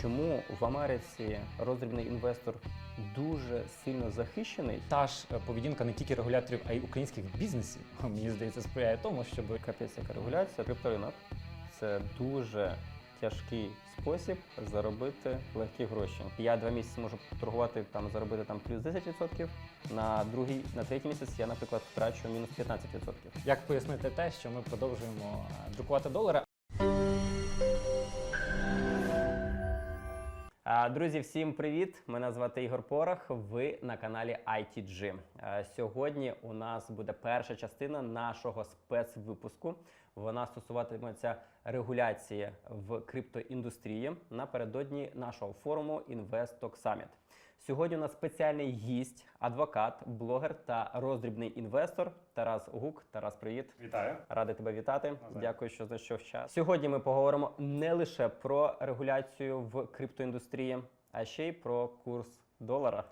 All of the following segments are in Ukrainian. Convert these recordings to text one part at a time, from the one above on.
Чому в Америці роздрібний інвестор дуже сильно захищений? Та ж е, поведінка не тільки регуляторів, а й українських бізнесів, мені здається, сприяє тому, щоб Капець, яка регуляція, крипторинок це дуже тяжкий спосіб заробити легкі гроші. Я два місяці можу торгувати там, заробити там плюс 10%, на другий, на третій місяць я, наприклад, втрачу мінус 15%. як пояснити те, що ми продовжуємо е, друкувати долари. Друзі, всім привіт! Мене звати Ігор Порох. Ви на каналі ITG. Сьогодні у нас буде перша частина нашого спецвипуску. Вона стосуватиметься регуляції в криптоіндустрії напередодні нашого форуму Investock Summit. Сьогодні у нас спеціальний гість, адвокат, блогер та роздрібний інвестор Тарас Гук. Тарас, привіт! Вітаю. Радий тебе вітати. Навзаєм. Дякую, що знайшов час. Сьогодні ми поговоримо не лише про регуляцію в криптоіндустрії, а ще й про курс долара.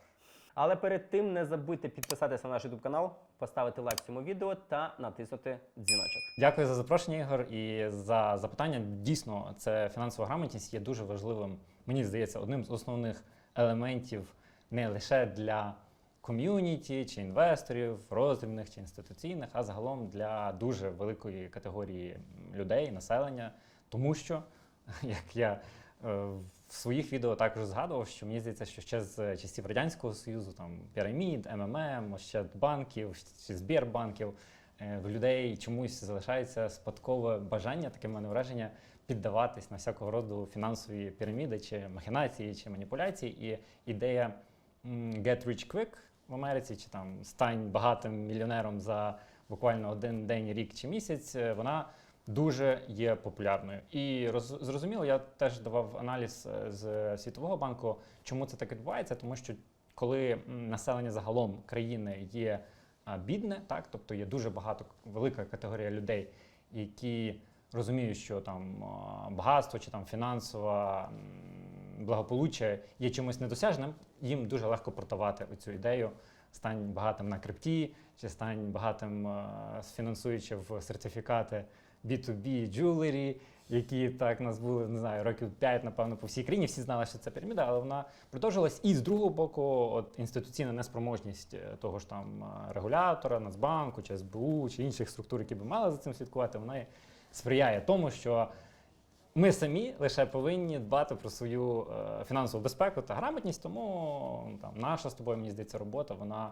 Але перед тим не забудьте підписатися на наш YouTube канал, поставити лайк цьому відео та натиснути дзвіночок. Дякую за запрошення, Ігор, і за запитання. Дійсно, це фінансова грамотність є дуже важливим. Мені здається, одним з основних елементів не лише для ком'юніті чи інвесторів, роздрібних чи інституційних, а загалом для дуже великої категорії людей, населення. Тому що, як я в своїх відео також згадував, що мені здається, що ще з часів Радянського Союзу, там пірамід, МММ, Ощадбанків чи Збірбанків, е, в людей чомусь залишається спадкове бажання, таке в мене враження, піддаватись на всякого роду фінансові піраміди, чи махінації, чи маніпуляції. І ідея get rich quick в Америці, чи там стань багатим мільйонером за буквально один день, рік чи місяць, е, вона дуже є популярною. І роз, зрозуміло, я теж давав аналіз е, з Світового банку, чому це так відбувається, тому що коли населення загалом країни є бідне, так тобто є дуже багато велика категорія людей, які розуміють, що там багатство чи там фінансова благополуччя є чимось недосяжним, їм дуже легко продавати цю ідею. Стань багатим на крипті, чи стань багатим, фінансуючи в сертифікати B2B jewelry, які так нас були, не знаю, років 5, напевно, по всій країні. Всі знали, що це піраміда, але вона продовжилась. І з другого боку, от інституційна неспроможність е, того ж там е, регулятора, Нацбанку, чи СБУ, чи інших структур, які би мали за цим слідкувати, вона сприяє тому, що ми самі лише повинні дбати про свою е, фінансову безпеку та грамотність, тому там наша з тобою, мені здається, робота вона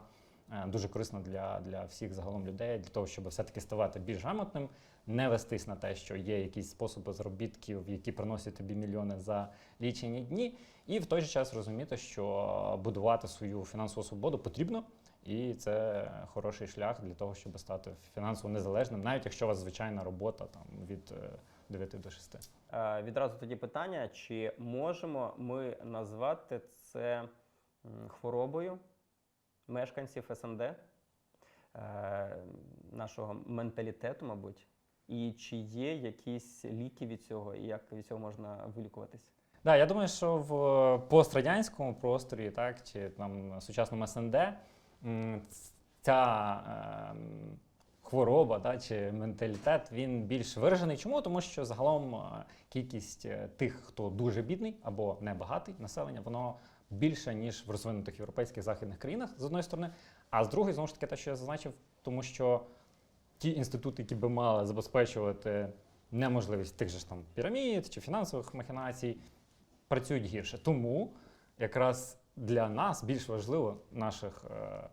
дуже корисна для, для всіх загалом людей, для того, щоб все-таки ставати більш грамотним, не вестись на те, що є якісь способи заробітків, які приносять тобі мільйони за лічені дні, і в той же час розуміти, що будувати свою фінансову свободу потрібно. І це хороший шлях для того, щоб стати фінансово незалежним, навіть якщо у вас звичайна робота там від е, 9 до 6. Е, Відразу тоді питання: чи можемо ми назвати це хворобою мешканців СНД, е, нашого менталітету, мабуть, і чи є якісь ліки від цього, і як від цього можна вилікуватись? Да, я думаю, що в пострадянському просторі, так чи там сучасному СНД ця ем, хвороба да, чи менталітет він більш виражений. Чому? Тому що загалом е, кількість е, тих, хто дуже бідний або небагатий населення, воно більше ніж в розвинутих європейських західних країнах з одної сторони. А з другої, знову ж таки, те, що я зазначив, тому що ті інститути, які би мали забезпечувати неможливість тих же ж там пірамід чи фінансових махінацій, працюють гірше. Тому якраз для нас більш важливо, наших е,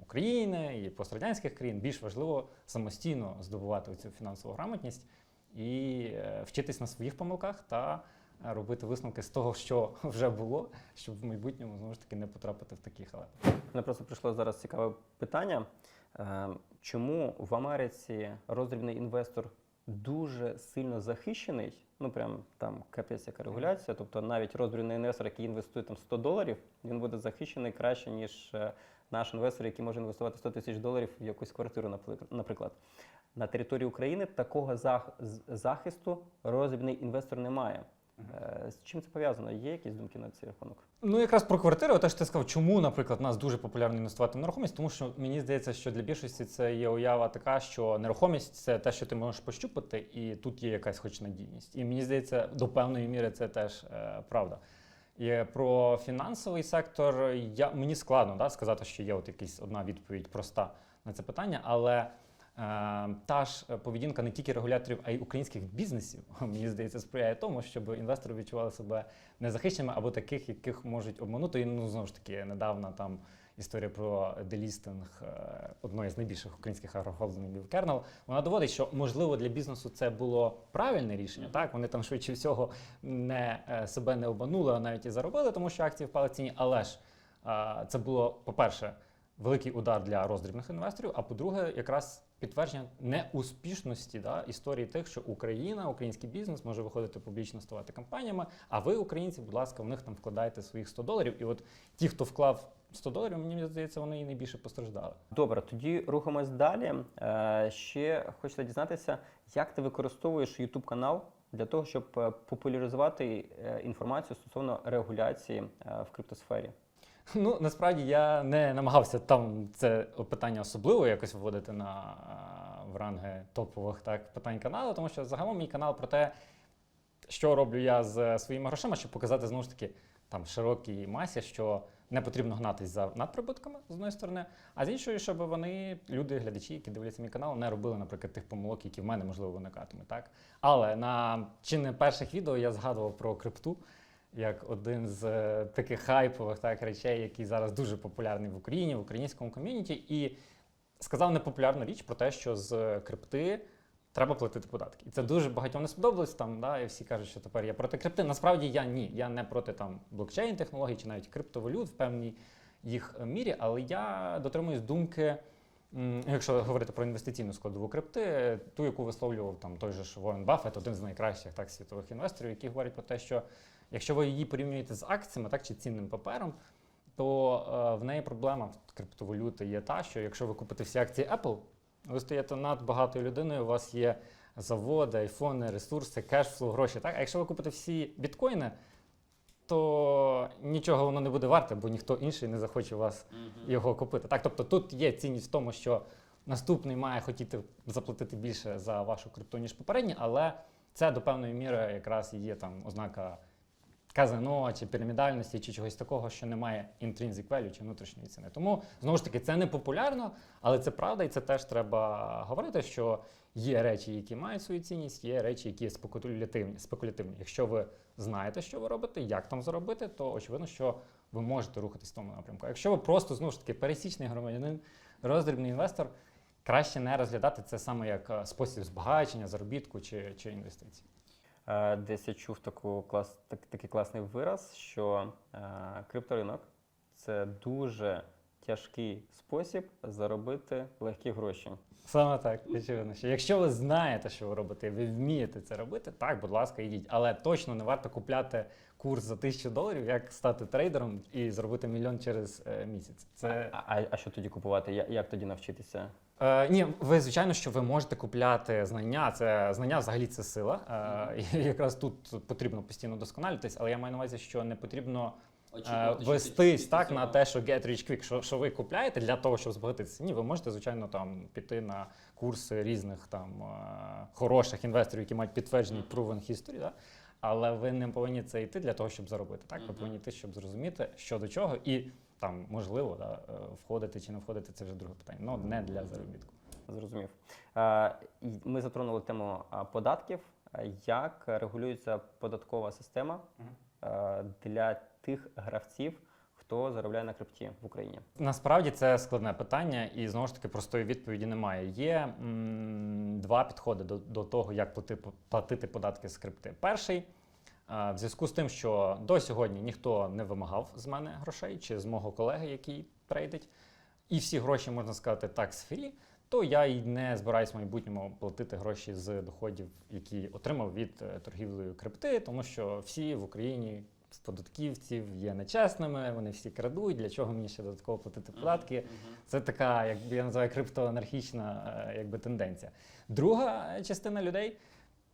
України і пострадянських країн, більш важливо самостійно здобувати цю фінансову грамотність і е, вчитись на своїх помилках та робити висновки з того, що вже було, щоб в майбутньому знову ж таки не потрапити в такі халепи. Мене просто прийшло зараз цікаве питання. Е, Чому в Америці роздрібний інвестор дуже сильно захищений? Ну прям там капець яка регуляція. Тобто навіть роздрібний інвестор, який інвестує там 100 доларів, він буде захищений краще, ніж е, наш інвестор, який може інвестувати 100 тисяч доларів в якусь квартиру, наприклад. На території України такого захисту роздрібний інвестор не має. Е, З чим це пов'язано? Є якісь думки на цей рахунок? Ну, якраз про квартири, те, що ти сказав, чому, наприклад, нас дуже популярно інвестувати в нерухомість, тому що мені здається, що для більшості це є уява така, що нерухомість це те, що ти можеш пощупати, і тут є якась хоч надійність. І мені здається, до певної міри це теж е, правда. І про фінансовий сектор я, мені складно да, сказати, що є от якась одна відповідь проста на це питання, але та ж поведінка не тільки регуляторів, а й українських бізнесів, мені здається, сприяє тому, щоб інвестори відчували себе незахищеними або таких, яких можуть обманути. І ну знову ж таки, недавно там історія про делістинг е, одної з найбільших українських агрохолдингів Kernel, вона доводить, що можливо для бізнесу це було правильне рішення. Так вони там швидше всього не е, себе не обманули, а навіть і заробили, тому що акції впали в ціні. Але ж е, це було, по-перше, великий удар для роздрібних інвесторів. А по-друге, якраз підтвердження неуспішності да, історії тих, що Україна, український бізнес може виходити публічно ставати компаніями. А ви, українці, будь ласка, в них там вкладаєте своїх 100 доларів. І от ті, хто вклав 100 доларів, мені здається, вони і найбільше постраждали. Добре, тоді рухаємось далі. Е, ще хочеться дізнатися, як ти використовуєш YouTube канал для того, щоб е, популяризувати е, інформацію стосовно регуляції в криптосфері. Ну насправді я не намагався там це питання особливо якось виводити на в ранги топових так питань каналу, тому що загалом мій канал про те, що роблю я з своїми грошима, щоб показати знову ж таки там широкій масі, що не потрібно гнатись за надприбутками з одної сторони, а з іншої, щоб вони, люди, глядачі, які дивляться мій канал, не робили, наприклад, тих помилок, які в мене можливо виникатимуть. Так але на чи не перших відео я згадував про крипту як один з е, таких хайпових так, речей, який зараз дуже популярний в Україні, в українському ком'юніті, і сказав непопулярну річ про те, що з крипти треба платити податки. І це дуже багатьом не сподобалось там, да, і всі кажуть, що тепер я проти крипти. Насправді я ні. Я не проти там блокчейн технологій чи навіть криптовалют в певній їх е, мірі, але я дотримуюсь думки. Якщо говорити про інвестиційну складову крипти, ту, яку висловлював там той же ж Уоррен Баффет, один з найкращих так світових інвесторів, які говорять про те, що Якщо ви її порівнюєте з акціями, так чи цінним папером, то е, в неї проблема в криптовалюти є та, що якщо ви купите всі акції Apple, ви стаєте над багатою людиною, у вас є заводи, айфони, ресурси, кешфлоу, гроші. Так? А якщо ви купите всі біткоїни, то нічого воно не буде варте, бо ніхто інший не захоче вас його купити. Так, тобто тут є цінність в тому, що наступний має хотіти заплатити більше за вашу крипту, ніж попередній, але це до певної міри якраз є там ознака казино чи пірамідальності, чи чогось такого, що немає intrinsic value чи внутрішньої ціни. Тому знову ж таки це не популярно, але це правда, і це теж треба говорити, що є речі, які мають свою цінність, є речі, які є спекулятивні. спекулятивні. Якщо ви знаєте, що ви робите, як там заробити, то очевидно, що ви можете рухатись в тому напрямку. Якщо ви просто знову ж таки пересічний громадянин, роздрібний інвестор, краще не розглядати це саме як е, спосіб збагачення, заробітку чи, чи інвестицій. Е, Десь я чув таку клас, так, такий класний вираз, що е, крипторинок це дуже тяжкий спосіб заробити легкі гроші. Саме так, очевидно. Що якщо ви знаєте, що ви робите, ви вмієте це робити, так, будь ласка, йдіть. Але точно не варто купляти курс за тисячу доларів, як стати трейдером і зробити мільйон через е, місяць. Це А, а, а що тоді купувати? Я- Як тоді навчитися? Е, ні, ви звичайно, що ви можете купляти знання. Це знання взагалі це сила. Е, і якраз тут потрібно постійно досконалюватись, але я маю на увазі, що не потрібно е, вестись так на те, що get rich quick, що, що ви купляєте для того, щоб збагатитися. Ні, ви можете, звичайно, там піти на курси різних там е, хороших інвесторів, які мають підтверджені proven history, да? але ви не повинні це йти для того, щоб заробити. Так, ви повинні йти, щоб зрозуміти, що до чого, і там можливо да, е, входити чи не входити, це вже друге питання. Ну не для заробітку. Зрозумів. Ми затронули тему податків. Як регулюється податкова система для тих гравців, хто заробляє на крипті в Україні? Насправді це складне питання, і знову ж таки простої відповіді немає. Є м, два підходи до, до того, як плати, платити податки з крипти. Перший е, в зв'язку з тим, що до сьогодні ніхто не вимагав з мене грошей чи з мого колеги, який трейдить, і всі гроші можна сказати так free, то я й не збираюсь в майбутньому платити гроші з доходів, які отримав від е, торгівлею крипти, тому що всі в Україні з податківців є нечесними, вони всі крадуть. Для чого мені ще додатково платити податки? Це така, як я називаю, криптоанархічна е, якби, тенденція. Друга частина людей,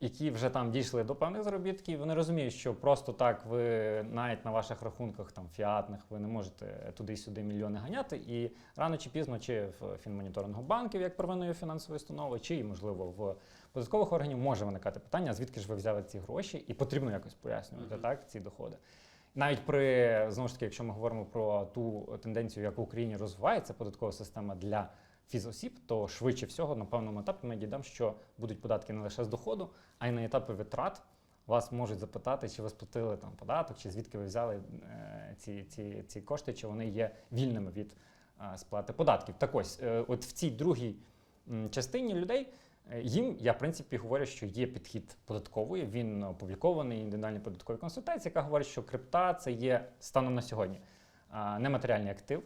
які вже там дійшли до певних заробітків, вони розуміють, що просто так ви навіть на ваших рахунках там фіатних ви не можете туди-сюди мільйони ганяти. І рано чи пізно, чи в фінмоніторингу банків, як первинної фінансової установи, чи можливо в податкових органів може виникати питання, звідки ж ви взяли ці гроші, і потрібно якось пояснювати Мгм. так ці доходи. навіть при знову ж таки, якщо ми говоримо про ту тенденцію, як в Україні розвивається податкова система для фізосіб, то швидше всього на певному етапі ми дійдемо, що будуть податки не лише з доходу, а й на етапі витрат. Вас можуть запитати, чи ви сплатили там податок, чи звідки ви взяли е, ці, ці, ці кошти, чи вони є вільними від е, сплати податків. Так ось, е, от в цій другій м, частині людей е, їм я в принципі говорю, що є підхід податковий. Він опублікований індивідуальній податковій консультації, яка говорить, що крипта це є станом на сьогодні нематеріальний актив,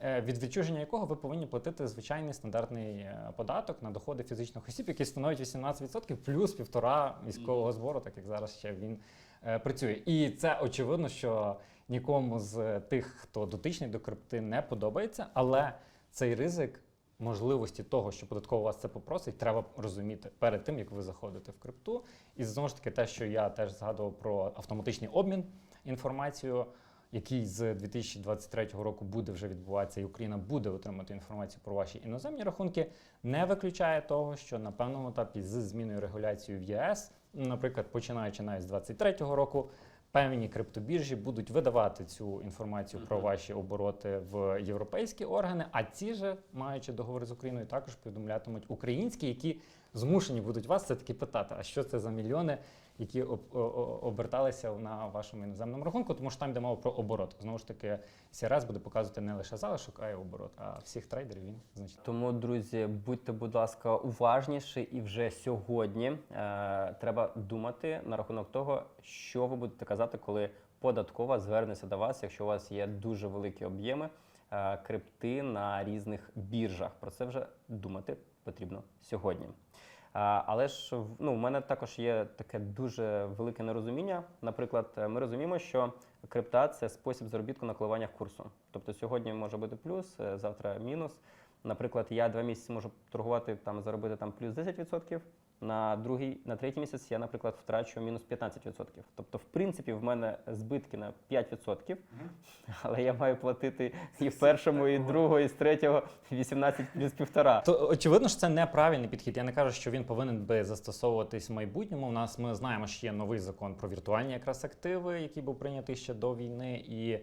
е, від відчуження якого ви повинні платити звичайний стандартний е, податок на доходи фізичних осіб, який становить 18% плюс півтора військового збору, так як зараз ще він е, працює. І це очевидно, що нікому з тих, хто дотичний до крипти, не подобається, але цей ризик. Можливості того, що податково вас це попросить, треба розуміти перед тим, як ви заходите в крипту. І знову ж таки, те, що я теж згадував про автоматичний обмін інформацією, який з 2023 року буде вже відбуватися, і Україна буде отримати інформацію про ваші іноземні рахунки, не виключає того, що на певному етапі з зміною регуляції в ЄС, наприклад, починаючи навіть з 2023 року, певні криптобіржі будуть видавати цю інформацію про ваші обороти в європейські органи, а ці же, маючи договори з Україною, також повідомлятимуть українські, які змушені будуть вас все таки питати, а що це за мільйони, які оберталися на вашому іноземному рахунку, тому що там йде мова про оборот. Знову ж таки, CRS буде показувати не лише залишок, а й оборот. А всіх трейдерів він значить. Тому, друзі, будьте, будь ласка, уважніші, і вже сьогодні е, треба думати на рахунок того, що ви будете казати, коли податкова звернеться до вас, якщо у вас є дуже великі об'єми е, крипти на різних біржах. Про це вже думати потрібно сьогодні. Але ж ну, в мене також є таке дуже велике нерозуміння. Наприклад, ми розуміємо, що крипта це спосіб заробітку на коливаннях курсу. Тобто сьогодні може бути плюс, е, завтра мінус. Наприклад, я два місяці можу торгувати там, заробити там плюс 10%. На другий, на третій місяць я, наприклад, втрачу мінус 15%. Тобто, в принципі, в мене збитки на 5%, але я маю платити і в першому, і другого, і з третього 18 плюс півтора. То очевидно, що це неправильний підхід. Я не кажу, що він повинен би застосовуватись в майбутньому. У нас ми знаємо, що є новий закон про віртуальні якраз активи, який був прийнятий ще до війни, і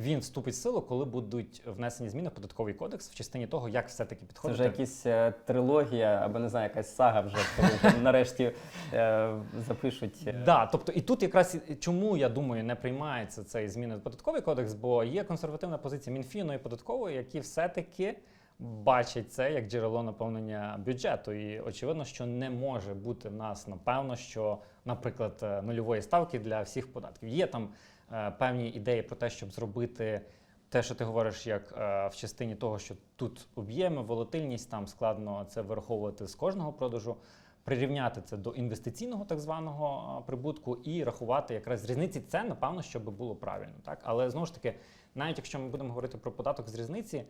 він вступить в силу, коли будуть внесені зміни в податковий кодекс в частині того, як все-таки Це підходити. вже якась е, трилогія, або не знаю, якась сага вже, коли нарешті е, запишуть. е, Да, тобто і тут якраз і- чому я думаю не приймається цей зміни в податковий кодекс, бо є консервативна позиція Мінфіну і податкової, які все-таки бачать це як джерело наповнення бюджету. І очевидно, що не може бути в нас напевно, що, наприклад, е, нульової ставки для всіх податків. Є там певні ідеї про те, щоб зробити. Те, що ти говориш, як е, в частині того, що тут об'єми, волатильність, там складно це вираховувати з кожного продажу, прирівняти це до інвестиційного так званого прибутку і рахувати якраз з різниці. Це напевно, щоб було правильно. Так, але знову ж таки, навіть якщо ми будемо говорити про податок з різниці,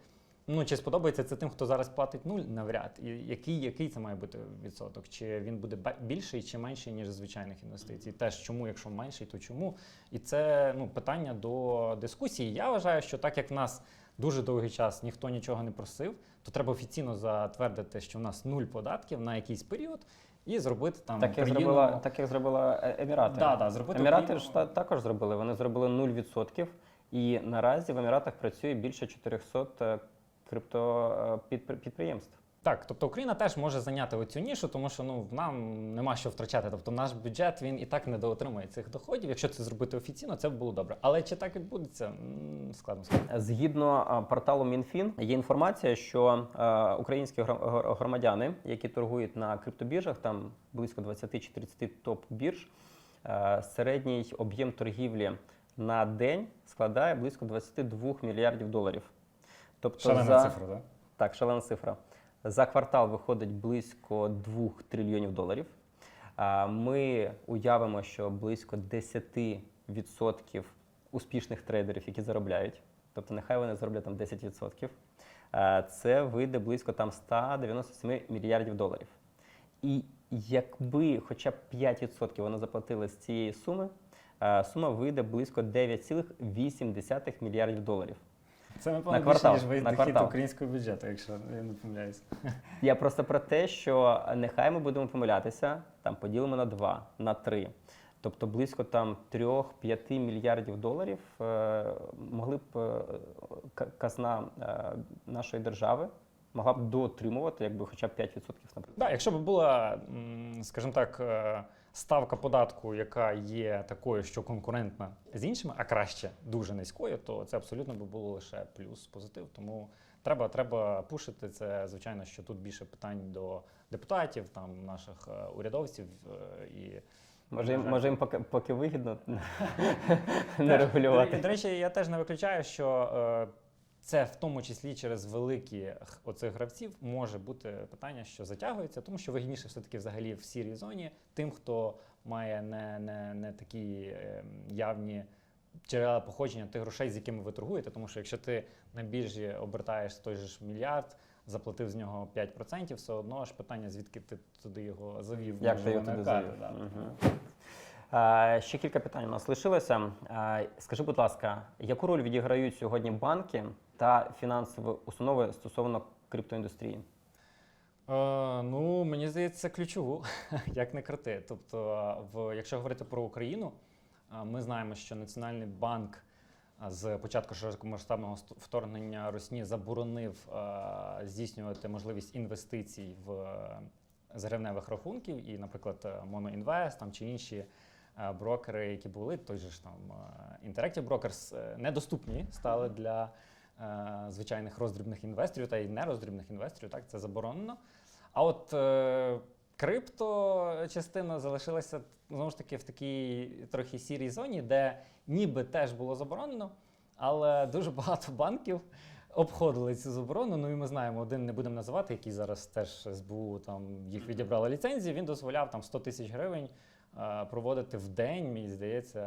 ну чи сподобається це тим, хто зараз платить нуль, навряд. І який, який це має бути відсоток? Чи він буде більший чи менший ніж звичайних інвестицій? Теж чому, якщо менший, то чому? І це ну питання до дискусії. Я вважаю, що так як в нас дуже довгий час ніхто нічого не просив, то треба офіційно затвердити, що в нас нуль податків на якийсь період, і зробити там Так як країну- зробила, так як зробила е, Емірати. Да, да, зробити Емірати Україну- ж та- також зробили. Вони зробили 0%. І наразі в Еміратах працює більше 400 е, криптопідприємств. Так, тобто Україна теж може зайняти оцю нішу, тому що ну нам нема що втрачати. Тобто наш бюджет він і так не доотримує цих доходів. Якщо це зробити офіційно, це було добре. Але чи так відбудеться? Складно сказати. Згідно порталу Мінфін, є інформація, що е, українські громадяни, які торгують на криптобіржах, там близько 20 чи 30 топ-бірж, е, середній об'єм торгівлі на день складає близько 22 мільярдів доларів. Тобто Шалена за... цифра, так? Так, шалена цифра. За квартал виходить близько 2 трильйонів доларів. Ми уявимо, що близько 10% успішних трейдерів, які заробляють, тобто нехай вони зароблять там 10%, це вийде близько там 197 мільярдів доларів. І якби хоча б 5% вони заплатили з цієї суми, сума вийде близько 9,8 мільярдів доларів. Це На напевно квартал, більше, ніж на квартал. українського бюджету, якщо я не помиляюсь. Я просто про те, що нехай ми будемо помилятися, там поділимо на 2, на 3. тобто близько там 3-5 мільярдів доларів, е, могли б е, казна е, нашої держави могла б доотримувати, якби хоча б 5%, наприклад. Да, якщо б була, скажімо так, ставка податку, яка є такою, що конкурентна з іншими, а краще дуже низькою, то це абсолютно би було лише плюс позитив. Тому треба, треба пушити це. Звичайно, що тут більше питань до депутатів, там наших е, урядовців е, і. Може, їм, може їм поки, поки вигідно не регулювати. До, речі, я теж не виключаю, що е, це в тому числі через великі оцих гравців може бути питання, що затягується, тому що вигідніше все-таки взагалі в сірій зоні тим, хто має не, не, не такі е, явні джерела походження тих грошей, з якими ви торгуєте. Тому що якщо ти на біржі обертаєш той же ж мільярд, заплатив з нього 5%, все одно ж питання, звідки ти туди його завів, Як може ти його туди завів? да. Ще кілька питань у нас лишилося. Скажи, будь ласка, яку роль відіграють сьогодні банки та фінансові установи стосовно криптоіндустрії? Е, ну, мені здається, ключову, як не крути. Тобто, в, якщо говорити про Україну, е, ми знаємо, що Національний банк е, з початку широкомасштабного вторгнення Росні заборонив е, здійснювати можливість інвестицій в е, з гривневих рахунків, і, наприклад, е, Моноінвест там чи інші е, брокери, які були, той же ж там е, Interactive Brokers, е, недоступні стали для е, звичайних роздрібних інвесторів та й нероздрібних інвесторів. Так, це заборонено. А от е, крипто частина залишилася знову ж таки в такій трохи сірій зоні, де ніби теж було заборонено, але дуже багато банків обходили цю заборону. Ну і ми знаємо, один не будемо називати, який зараз теж СБУ там їх відібрала ліцензії. Він дозволяв там 100 тисяч гривень е, проводити в день, мені здається,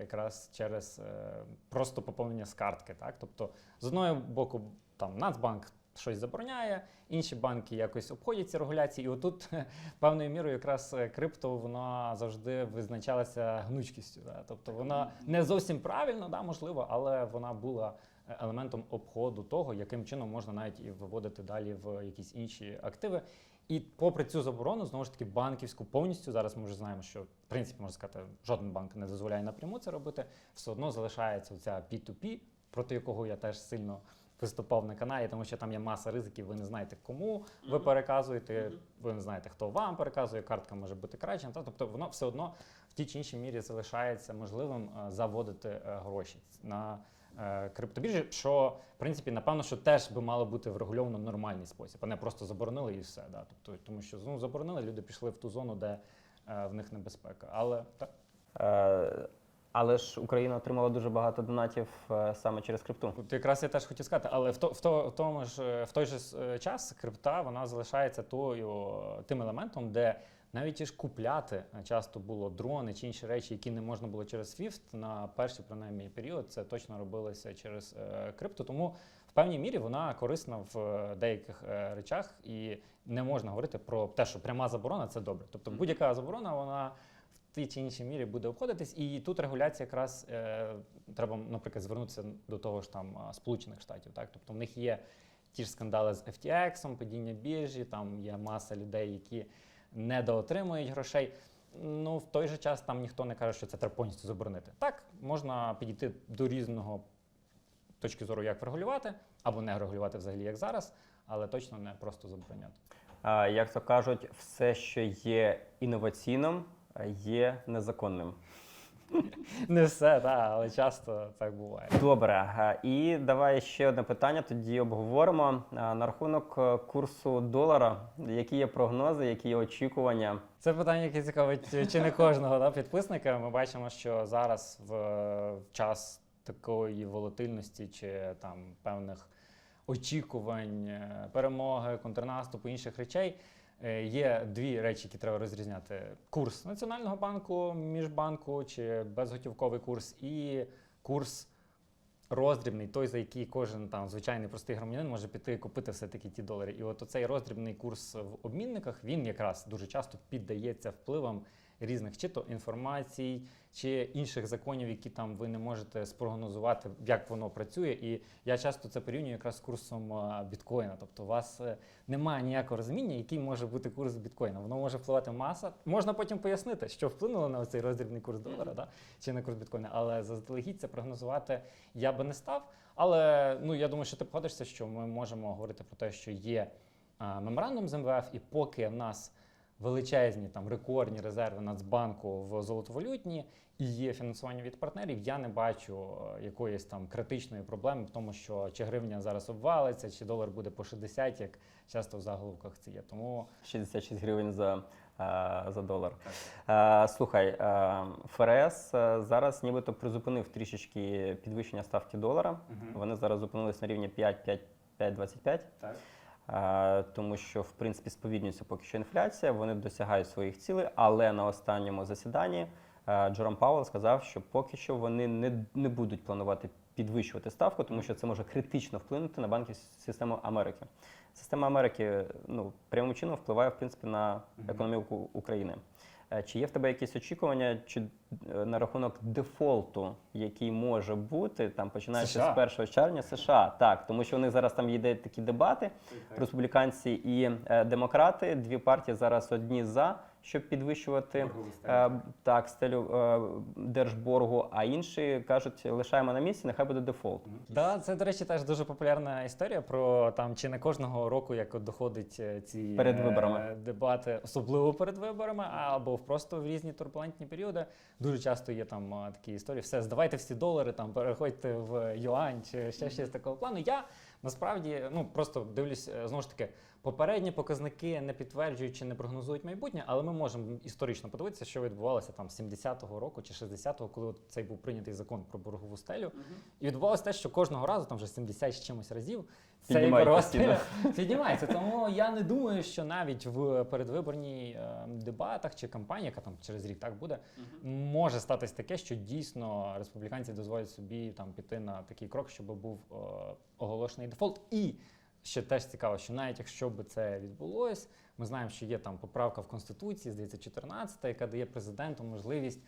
якраз через е, просто поповнення з картки. Так? Тобто, з одного боку, там Нацбанк щось забороняє, інші банки якось обходять ці регуляції. І отут певною мірою якраз е, крипто вона завжди визначалася гнучкістю. Да? Тобто вона не зовсім правильно, да, можливо, але вона була е, елементом обходу того, яким чином можна навіть і виводити далі в якісь інші активи. І попри цю заборону, знову ж таки, банківську повністю зараз ми вже знаємо, що в принципі можна сказати, жоден банк не дозволяє напряму це робити. Все одно залишається ця P2P, проти якого я теж сильно виступав на каналі, тому що там є маса ризиків. Ви не знаєте, кому ви переказуєте, ви не знаєте, хто вам переказує. Картка може бути краща. Та тобто воно все одно в тій чи іншій мірі залишається можливим е, заводити е, гроші на криптобіржі, що в принципі напевно, що теж би мало бути врегульовано нормальний спосіб, а не просто заборонили і все. Да? Тобто, тому що ну, заборонили, люди пішли в ту зону, де е, в них небезпека. Але так. Е, але ж Україна отримала дуже багато донатів е, саме через крипту. От якраз я теж хотів сказати, але в, то, в, то, в тому ж е, в той же е, час крипта вона залишається тою е, тим елементом, де навіть і ж купляти е, часто було дрони чи інші речі, які не можна було через SWIFT на перший принаймні період. Це точно робилося через е, крипту. Тому в певній мірі вона корисна в е, деяких речах, і не можна говорити про те, що пряма заборона це добре. Тобто будь-яка заборона вона в тій чи іншій мірі буде обходитись, і тут регуляція якраз е, треба, наприклад, звернутися до того ж там Сполучених Штатів. Так, тобто в них є ті ж скандали з FTX, падіння біржі, там є маса людей, які недоотримують грошей. Ну, в той же час там ніхто не каже, що це треба повністю заборонити. Так, можна підійти до різного точки зору, як врегулювати, або не регулювати взагалі, як зараз, але точно не просто забороняти. А, як то кажуть, все, що є інноваційним, є незаконним. Не все, так, але часто так буває. Добре, е, і давай ще одне питання. Тоді обговоримо Е, на рахунок е, курсу долара. Які є прогнози, які є очікування? Це питання, яке цікавить чи не кожного да, підписника. Ми бачимо, що зараз в, час такої волатильності чи там певних очікувань, перемоги, контрнаступу інших речей. Е, Є дві речі, які треба розрізняти: курс Національного банку, міжбанку чи безготівковий курс, і курс роздрібний, той, за який кожен там звичайний простий громадянин може піти купити все-таки ті долари. І от оцей роздрібний курс в обмінниках він якраз дуже часто піддається впливам різних чи то інформацій, чи інших законів, які там ви не можете спрогнозувати, як воно працює. І я часто це порівнюю якраз з курсом біткоїна. Тобто, у вас е, немає ніякого розуміння, який може бути курс біткоїна. Воно може впливати маса. Можна потім пояснити, що вплинуло на цей роздрібний курс долара, да? чи на курс біткоїна, але заздалегідь це прогнозувати я би не став. Але ну я думаю, що ти погодишся, що ми можемо говорити про те, що є меморандум з МВФ, і поки в нас величезні там рекордні резерви Нацбанку в золотовалютні і є фінансування від партнерів, я не бачу е, якоїсь там критичної проблеми в тому, що чи гривня зараз обвалиться, чи долар буде по 60, як часто в заголовках це є. Тому 66 гривень за, е, за долар. Е, Слухай, ФРС зараз нібито призупинив трішечки підвищення ставки долара. Вони зараз зупинились на рівні 5-5-5-25. так. Е, тому що в принципі сповіднюється поки що інфляція, вони досягають своїх цілей, але на останньому засіданні е, Джером Пауэлл сказав, що поки що вони не, не будуть планувати підвищувати ставку, тому що це може критично вплинути на банківську систему Америки. Система Америки ну, прямим чином впливає в принципі на економіку України. Е, Чи є в тебе якісь очікування чи е, на рахунок дефолту, який може бути там починаючи США? з 1 червня США? Так, тому що у них зараз там йде такі дебати республіканці і е, демократи. Дві партії зараз одні за, щоб підвищувати е, так стелю е, держборгу, а інші кажуть, лишаємо на місці, нехай буде дефолт. Да, це, до речі, теж дуже популярна історія про там чи не кожного року, як от доходить е, ці Перед е, виборами. дебати, особливо перед виборами, або просто в різні турбулентні періоди. Дуже часто є там такі історії. Все, здавайте всі долари, там переходьте в юань чи ще щось такого плану. Я насправді ну просто дивлюсь знову ж таки. Попередні показники не підтверджують чи не прогнозують майбутнє, але ми можемо історично подивитися, що відбувалося там з 70-го року чи 60-го, коли цей був прийнятий закон про боргову стелю. І відбувалося те, що кожного разу, там вже 70 з чимось разів, цей боргова піднімається. Тому я не думаю, що навіть в передвиборній е, дебатах чи кампанії, яка там через рік так буде, може статись таке, що дійсно республіканці дозволять собі там піти на такий крок, щоб був е, оголошений дефолт. І ще теж цікаво, що навіть якщо б це відбулось, ми знаємо, що є там поправка в конституції, здається, 14, яка дає президенту можливість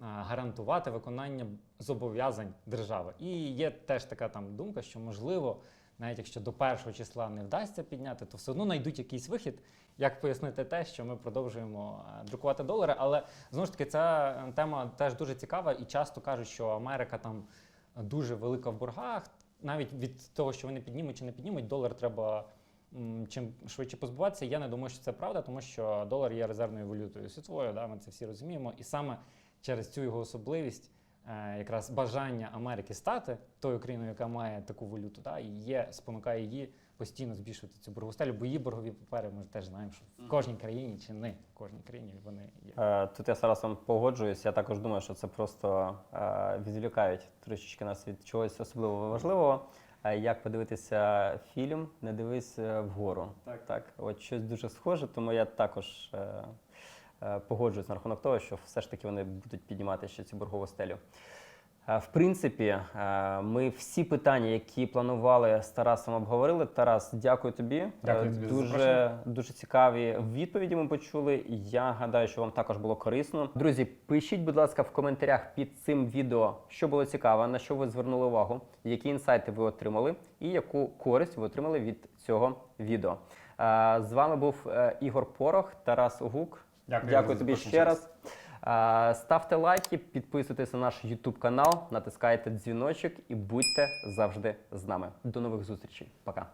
гарантувати виконання зобов'язань держави. І є теж така там думка, що можливо, навіть якщо до першого числа не вдасться підняти, то все одно знайдуть якийсь вихід, як пояснити те, що ми продовжуємо друкувати долари. Але знову ж таки, ця тема теж дуже цікава, і часто кажуть, що Америка там дуже велика в боргах. Навіть від того, що вони піднімуть чи не піднімуть, долар треба чим швидше позбуватися. Я не думаю, що це правда, тому що долар є резервною валютою світовою. Да, ми це всі розуміємо. І саме через цю його особливість, е, якраз бажання Америки стати тою країною, яка має таку валюту, да, і є спонукає її постійно збільшувати цю боргову стелю, бо її боргові папери ми теж знаємо, що в кожній країні чи не в кожній країні вони є. Е, Тут я зараз вам погоджуюсь. Я також думаю, що це просто е, відволікають трішечки нас від чогось особливо важливого. Е, Як подивитися фільм, не дивись е, вгору. Так. так, от щось дуже схоже, тому я також е, е, погоджуюсь на рахунок того, що все ж таки вони будуть піднімати ще цю боргову стелю. Е, В принципі, е, ми всі питання, які планували з Тарасом, обговорили. Тарас, дякую тобі. Дякую Е, тобі дуже, запрошення. дуже цікаві відповіді ми почули. Я гадаю, що вам також було корисно. Друзі, пишіть, будь ласка, в коментарях під цим відео, що було цікаво, на що ви звернули увагу, які інсайти ви отримали, і яку користь ви отримали від цього відео. З вами був Ігор Порох, Тарас Гук. Дякую Дякую тобі ще ще раз. Ставте лайки, підписуйтесь на наш YouTube канал, натискайте дзвіночок і будьте завжди з нами. До нових зустрічей. Пока.